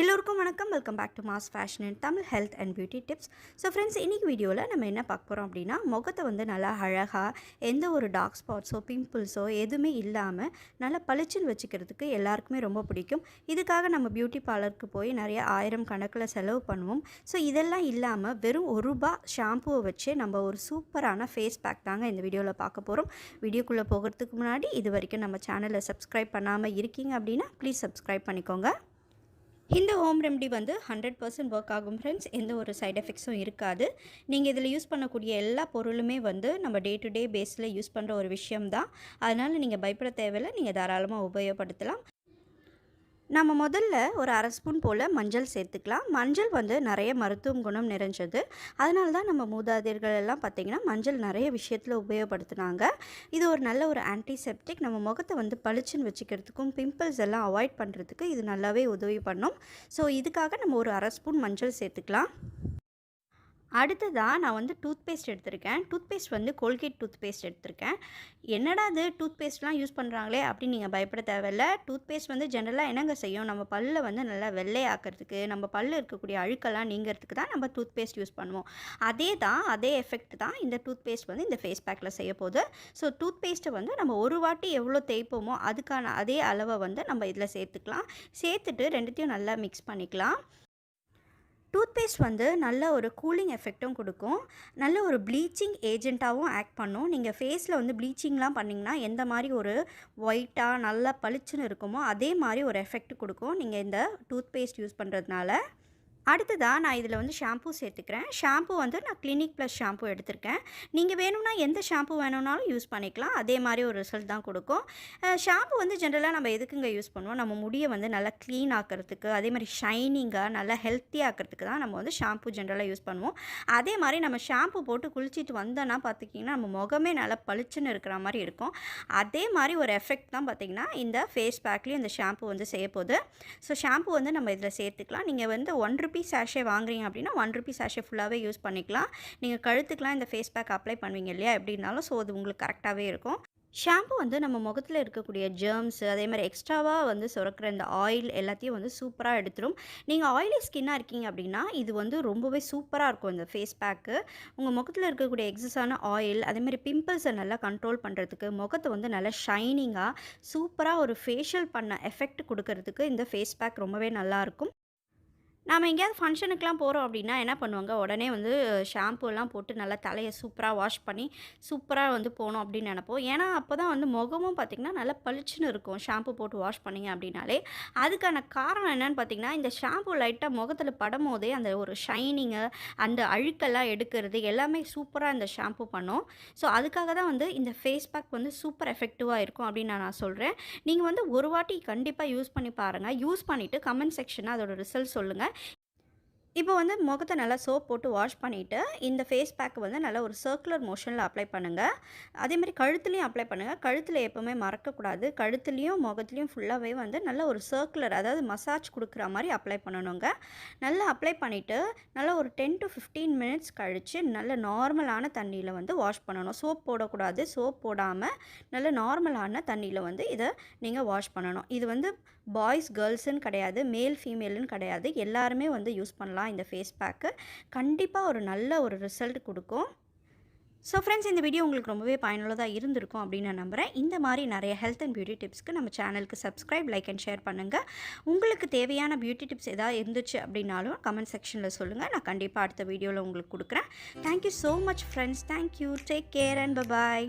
எல்லோருக்கும் வணக்கம். Welcome back to mass fashion and Tamil health and beauty tips so friends இன்றைக்கி வீடியோவில் நம்ம என்ன பார்க்க போகிறோம் அப்படின்னா முகத்தை வந்து நல்லா அழகாக எந்த ஒரு டார்க் ஸ்பாட்ஸோ பிம்பிள்ஸோ எதுவுமே இல்லாமல் நல்லா பளிச்சுன்னு வச்சுக்கிறதுக்கு எல்லாருக்குமே ரொம்ப பிடிக்கும். இதுக்காக நம்ம பியூட்டி பார்லருக்கு போய் நிறைய ஆயிரம் கணக்கில் செலவு பண்ணுவோம். ஸோ இதெல்லாம் இல்லாமல் வெறும் ஒரு ரூபா ஷாம்புவை வச்சு நம்ம ஒரு சூப்பரான ஃபேஸ் பேக் தாங்க இந்த வீடியோவில் பார்க்க போகிறோம் வீடியோக்குள்ளே போகிறதுக்கு முன்னாடி இது வரைக்கும் நம்ம சேனலை சப்ஸ்கிரைப் பண்ணாமல் இருக்கீங்க அப்படின்னா ப்ளீஸ் சப்ஸ்கிரைப் பண்ணிக்கோங்க. இந்த ஹோம் ரெமடி வந்து ஹண்ட்ரட் பர்சன்ட் ஒர்க் ஆகும் ஃப்ரெண்ட்ஸ் எந்த ஒரு சைட் எஃபெக்ட்ஸும் இருக்காது. நீங்கள் இதில் யூஸ் பண்ணக்கூடிய எல்லா பொருளுமே வந்து நம்ம டே டு டே பேஸில் யூஸ் பண்ணுற ஒரு விஷயம் தான் அதனால் நீங்கள் பயப்பட தேவையில்லை. நீங்கள் தாராளமாக உபயோகப்படுத்தலாம். நம்ம முதல்ல ஒரு அரை ஸ்பூன் போல் மஞ்சள் சேர்த்துக்கலாம். மஞ்சள் வந்து நிறைய மருத்துவம் குணம் நிறைஞ்சது. அதனால தான் நம்ம மூதாதையர்கள் எல்லாம் பார்த்திங்கன்னா மஞ்சள் நிறைய விஷயத்தில் உபயோகப்படுத்துனாங்க. இது ஒரு நல்ல ஒரு ஆன்டிசெப்டிக் நம்ம முகத்தை வந்து பளிச்சுன்னு வச்சுக்கிறதுக்கும் பிம்பிள்ஸ் எல்லாம் அவாய்ட் பண்ணுறதுக்கு இது நல்லாவே உதவி பண்ணும். ஸோ இதுக்காக நம்ம ஒரு அரை ஸ்பூன் மஞ்சள் சேர்த்துக்கலாம். அடுத்ததாக நான் வந்து டூத் பேஸ்ட் எடுத்திருக்கேன். டூத் பேஸ்ட் வந்து கோல்கேட் டூத் பேஸ்ட் எடுத்திருக்கேன். என்னடா அது டூத் பேஸ்ட்லாம் யூஸ் பண்ணுறாங்களே அப்படின்னு நீங்கள் பயப்பட தேவையில்ல. டூத் பேஸ்ட் வந்து ஜென்ரலாக என்னங்க செய்யும்? நம்ம பல்லை வந்து நல்லா வெள்ளையாக்கிறதுக்கு நம்ம பல்ல இருக்கக்கூடிய அழுக்கெல்லாம் நீங்கிறதுக்கு தான் நம்ம டூத் பேஸ்ட் யூஸ் பண்ணுவோம். அதே தான் அதே எஃபெக்ட் தான் இந்த டூத் பேஸ்ட் வந்து இந்த ஃபேஸ் பேக்கில் செய்ய போகுது. ஸோ டூத் பேஸ்ட்டை வந்து நம்ம ஒரு வாட்டி எவ்வளோ தேய்ப்போமோ அதுக்கான அதே அளவை வந்து நம்ம இதில் சேர்த்துக்கலாம். சேர்த்துட்டு ரெண்டுத்தையும் நல்லா மிக்ஸ் பண்ணிக்கலாம். டூத்பேஸ்ட் வந்து நல்ல ஒரு கூலிங் எஃபெக்ட்டும் கொடுக்கும். நல்ல ஒரு ப்ளீச்சிங் ஏஜெண்ட்டாகவும் ஆக்ட் பண்ணும். நீங்கள் ஃபேஸில் வந்து ப்ளீச்சிங்லாம் பண்ணிங்கன்னா எந்த மாதிரி ஒரு ஒயிட்டாக நல்லா பளிச்சுன்னு இருக்குமோ அதே மாதிரி ஒரு எஃபெக்ட் கொடுக்கும். நீங்கள் இந்த டூத்பேஸ்ட் யூஸ் பண்ணுறதுனால அடுத்ததாக நான் இதில் வந்து ஷாம்பூ சேர்த்துக்கிறேன். ஷாம்பூ வந்து நான் கிளினிக் ப்ளஸ் ஷாம்பூ எடுத்திருக்கேன். நீங்கள் வேணும்னா எந்த ஷாம்பூ வேணும்னாலும் யூஸ் பண்ணிக்கலாம். அதே மாதிரி ஒரு ரிசல்ட் தான் கொடுக்கும். ஷாம்பு வந்து ஜென்ரலாக நம்ம எதுக்குங்க யூஸ் பண்ணுவோம்? நம்ம முடியை வந்து நல்லா க்ளீன் ஆக்கிறதுக்கு அதே மாதிரி ஷைனிங்காக நல்லா ஹெல்த்தி ஆக்கிறதுக்கு தான் நம்ம வந்து ஷாம்பூ ஜென்ரலாக யூஸ் பண்ணுவோம். அதே மாதிரி நம்ம ஷாம்பு போட்டு குளிச்சிட்டு வந்தோன்னா பார்த்திங்கன்னா நம்ம முகமே நல்லா பளிச்சுன்னு இருக்கிற மாதிரி இருக்கும். அதே மாதிரி ஒரு எஃபெக்ட் தான் பார்த்திங்கன்னா இந்த ஃபேஸ் பேக்லேயும் இந்த ஷாம்பு வந்து செய்ய போகுது ஸோ ஷாம்பு வந்து நம்ம இதில் சேர்த்துக்கலாம். நீங்கள் வந்து ஒன் ருபி சாஷே வாங்குறீங்க அப்படின்னா ஒன் ருபீஸ் சாஷே ஃபுல்லாகவே யூஸ் பண்ணிக்கலாம். நீங்கள் கழுத்துக்கெலாம் இந்த ஃபேஸ் பேக் அப்ளை பண்ணுவீங்க இல்லையா? எப்படின்னாலும் ஸோ அது உங்களுக்கு கரெக்டாகவே இருக்கும். ஷாம்பு வந்து நம்ம முகத்தில் இருக்கக்கூடிய ஜேர்ம்ஸ் அதே மாதிரி எக்ஸ்ட்ராவாக வந்து சுரக்கிற இந்த ஆயில் எல்லாத்தையும் வந்து சூப்பராக எடுத்துரும். நீங்கள் ஆயிலி ஸ்கின்னாக இருக்கீங்க அப்படின்னா இது வந்து ரொம்பவே சூப்பராக இருக்கும் இந்த ஃபேஸ் பேக்கு உங்கள் முகத்தில் இருக்கக்கூடிய எக்ஸஸான ஆயில் அதேமாதிரி பிம்பிள்ஸை நல்லா கண்ட்ரோல் பண்ணுறதுக்கு முகத்தை வந்து நல்லா ஷைனிங்காக சூப்பராக ஒரு ஃபேஷியல் பண்ண எஃபெக்ட் கொடுக்கறதுக்கு இந்த ஃபேஸ் பேக் ரொம்பவே நல்லாயிருக்கும் நாம் எங்கேயாவது ஃபங்க்ஷனுக்குலாம் போகிறோம் அப்படின்னா என்ன பண்ணுவாங்க? உடனே வந்து ஷாம்பூலாம் போட்டு நல்லா தலையை சூப்பராக வாஷ் பண்ணி சூப்பராக வந்து போகணும் அப்படின்னு நினப்போம். ஏன்னா அப்போ தான் வந்து முகமும் பார்த்திங்கன்னா நல்லா பளிச்சுன்னு இருக்கும். ஷாம்பு போட்டு வாஷ் பண்ணிங்க அப்படின்னாலே. அதுக்கான காரணம் என்னென்னு பார்த்திங்கன்னா இந்த ஷாம்பு லைட்டாக முகத்தில் படும் போதே அந்த ஒரு ஷைனிங்கு அந்த அழுக்கெல்லாம் எடுக்கிறது எல்லாமே சூப்பராக இந்த ஷாம்பு பண்ணும். ஸோ அதுக்காக தான் வந்து இந்த ஃபேஸ் பேக் வந்து சூப்பர் எஃபெக்டிவாக இருக்கும் அப்படின்னு நான் சொல்கிறேன் நீங்கள் வந்து ஒரு வாட்டி கண்டிப்பாக யூஸ் பண்ணி பாருங்கள் யூஸ் பண்ணிவிட்டு கமெண்ட் செக்ஷனில் அதோட ரிசல்ட் சொல்லுங்கள் இப்போ வந்து முகத்தை நல்லா சோப் போட்டு வாஷ் பண்ணிவிட்டு இந்த ஃபேஸ் பேக் வந்து நல்லா ஒரு சர்க்குலர் மோஷனில் அப்ளை பண்ணுங்கள் அதேமாதிரி கழுத்துலேயும் அப்ளை பண்ணுங்கள் கழுத்தில் எப்போவுமே மறக்கக்கூடாது. கழுத்துலேயும் முகத்துலேயும் ஃபுல்லாகவே வந்து நல்ல ஒரு சர்க்குலர் அதாவது மசாஜ் கொடுக்குற மாதிரி அப்ளை பண்ணணுங்க. நல்லா அப்ளை பண்ணிவிட்டு நல்லா ஒரு டென் டு ஃபிஃப்டீன் மினிட்ஸ் கழித்து நல்ல நார்மலான தண்ணியில் வந்து வாஷ் பண்ணணும். சோப் போடக்கூடாது. சோப் போடாமல் நல்ல நார்மலான தண்ணியில் வந்து இதை நீங்கள் வாஷ் பண்ணணும். இது வந்து பாய்ஸ் கேர்ள்ஸுன்னு கிடையாது. மேல் ஃபீமேலுன்னு கிடையாது. எல்லாருமே வந்து யூஸ் பண்ணலாம். இந்த ஃபேஸ் பேக்கு கண்டிப்பாக ஒரு நல்ல ஒரு ரிசல்ட் கொடுக்கும். ஸோ ஃப்ரெண்ட்ஸ் இந்த வீடியோ உங்களுக்கு ரொம்பவே பயனுள்ளதாக இருந்திருக்கும் அப்படின்னு நான் நம்புகிறேன் இந்த மாதிரி நிறைய ஹெல்த் அண்ட் பியூட்டி டிப்ஸ்க்கு நம்ம சேனலுக்கு சப்ஸ்கிரைப் லைக் அண்ட் ஷேர் பண்ணுங்கள் உங்களுக்கு தேவையான பியூட்டி டிப்ஸ் எதாவது இருந்துச்சு அப்படின்னாலும் கமெண்ட் செக்ஷனில் சொல்லுங்கள் நான் கண்டிப்பாக அடுத்த வீடியோவில் உங்களுக்கு கொடுக்குறேன். Thank you so much friends thank you take care and bye bye